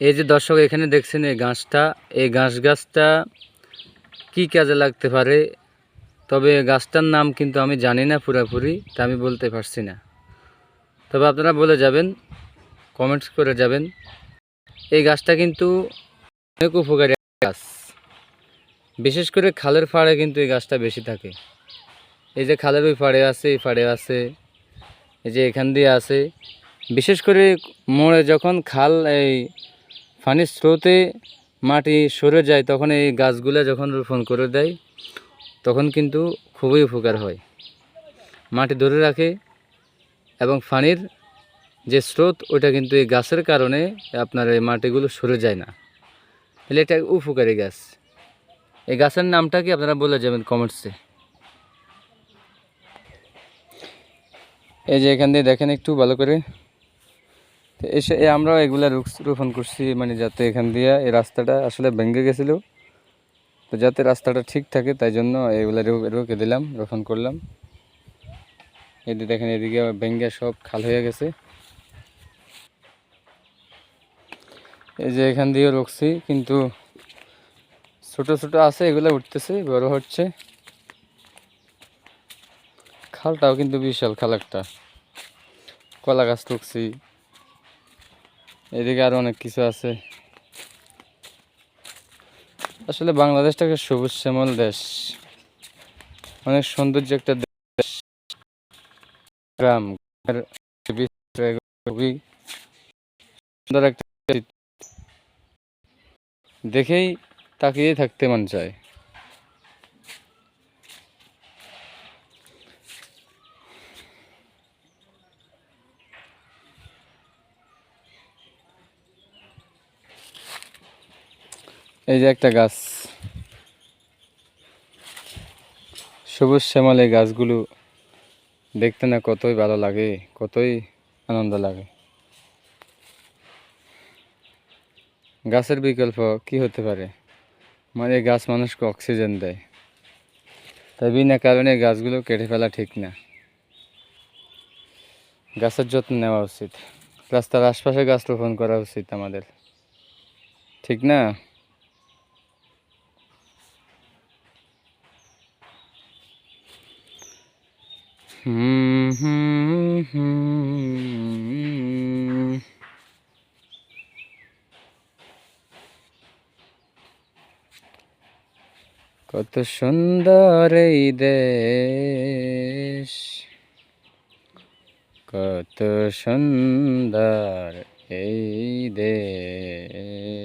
এই যে দর্শক এখানে দেখছেন এই গাছটা, এই গাছ গাছটা কি কাজে লাগতে পারে? তবে গাছটার নাম কিন্তু আমি জানি না পুরোপুরি, তা আমি বলতে পারছি না। তবে আপনারা বলে যাবেন কমেন্টস করে যাবেন। এই গাছটা কিন্তু অনেক উপকারী গাছ। বিশেষ করে খালের ফাড়ে কিন্তু এই গাছটা বেশি থাকে। এই যে খালের ওই ফাড়ে আছে, এই ফাড়ে আছে, এই যে এখান দিয়ে আছে। বিশেষ করে মোড়ে যখন খাল এই পানির স্রোতে মাটি সরে যায়, তখন এই গাছগুলো যখন রোপণ করে দেয়, তখন কিন্তু খুবই উপকার হয়। মাটি ধরে রাখে এবং পানির যে স্রোত ওটা কিন্তু এই গাছের কারণে আপনার এই মাটিগুলো সরে যায় না। তাহলে এটা উপকারী গাছ। এই গাছের নামটা কি আপনারা বলে যাবেন কমেন্টসে এই যে এখান দিয়ে দেখেন একটু ভালো করে। এসে আমরাও এগুলা রোপণ করছি মানে যাতে এখান দিয়ে এই রাস্তাটা আসলে ভেঙে গেছিল। তো যাতে রাস্তাটা ঠিক থাকে, তাই জন্য এগুলা রুকে দিলাম, রোপণ করলাম। এদিকে দেখেন, এদিকে ভেঙে সব খাল হয়ে গেছে। এই যে এখান দিয়ে রুকছি কিন্তু ছোট ছোট আছে, এগুলো উঠতেছে, বড় হচ্ছে। খালটাও কিন্তু বিশাল খাল একটা। কলা গাছ টুকছি এদিকে আরও অনেক কিছু আছে। আসলে বাংলাদেশটা একটা সবুজ শ্যামল দেশ। অনেক সৌন্দর্য একটা দেশ। গ্রাম। খুবই সুন্দর একটা দেখেই তাকিয়ে থাকতে মন চায়। এই যে একটা গাছ। সবুজ শ্যামল এই গাছগুলো দেখতে না কতই ভালো লাগে, কতই আনন্দ লাগে। গাছের বিকল্প কি হতে পারে? মানে গাছ মানুষকে অক্সিজেন দেয়। তাই বিনা কারণে গাছগুলো কেটে ফেলা ঠিক না। গাছের যত্ন নেওয়া উচিত। রাস্তার আশপাশে গাছ রোপণ করা উচিত আমাদের। ঠিক না? কত সুন্দর এই দেশ। কত সুন্দর এই দেশ।